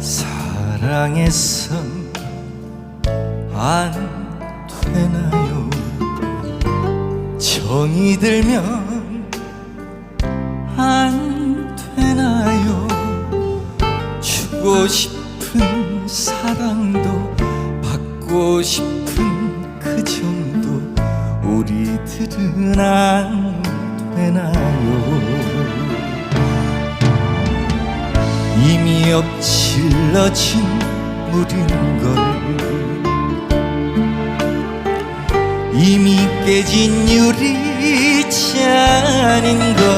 사랑해선 안 되나요? 정이 들면 안 되나요? 주고 싶은 사랑도 받고 싶은 그 정도 우리들은 안 되나요 이미 엎질러진 물인 걸. 이미 깨진 유리잔인 걸